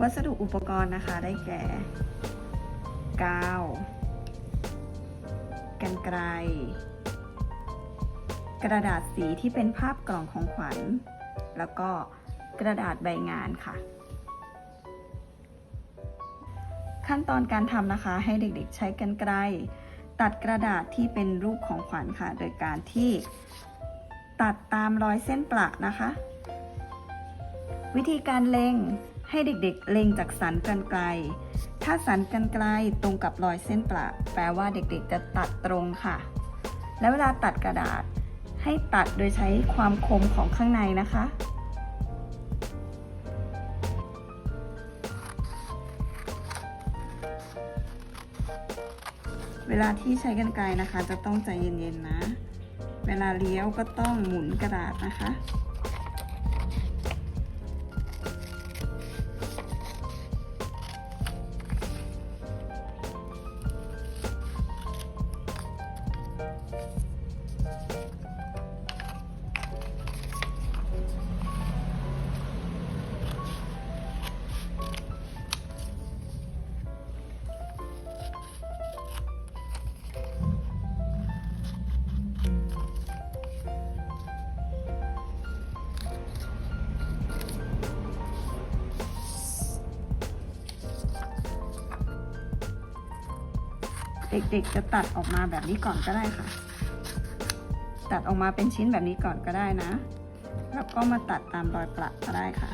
วัสดุอุปกรณ์นะคะได้แก่ กาว กันไกล กระดาษสีที่เป็นภาพกล่องของขวัญ แล้วก็กระดาษใบงานค่ะ ขั้นตอนการทำนะคะให้เด็กๆใช้กันไกล ตัดกระดาษที่เป็นรูปของขวัญค่ะ โดยการที่ตัดตามรอยเส้นประนะคะ วิธีการเล็ง ให้เด็กๆ เล็งจากสันกันไกล ถ้าสันกันไกลตรงกับรอยเส้นประแปลว่าเด็กๆ จะตัดตรงค่ะ และเวลาตัดกระดาษ ให้ตัดโดยใช้ความคมของข้างในนะคะ เวลาที่ใช้กันไกลนะคะ จะต้องใจเย็นๆนะ เวลาเลี้ยวก็ต้องหมุนกระดาษนะคะ เด็กๆจะตัดออกมาแบบนี้ก่อนก็ได้ค่ะ ตัดออกมาเป็นชิ้นแบบนี้ก่อนก็ได้นะ แล้วก็มาตัดตามรอยประก็ได้ค่ะ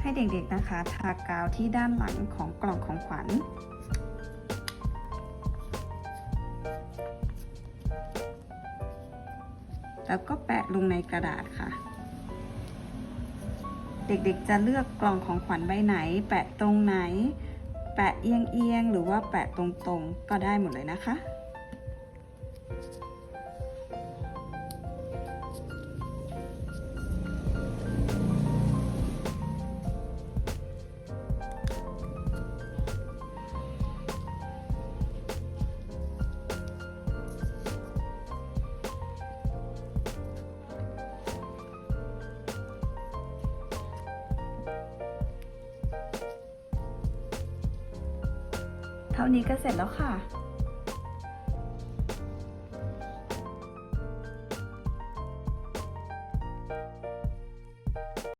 ให้เด็กๆนะคะ ทากาวที่ด้านหลังของกล่องของขวัญ แล้วก็แปะลงในกระดาษค่ะ เด็กๆจะเลือกกล่องของขวัญใบไหน แปะตรงไหน แปะเอียงๆหรือว่าแปะตรงๆ ก็ได้หมดเลยนะคะ เท่านี้ก็เสร็จแล้วค่ะ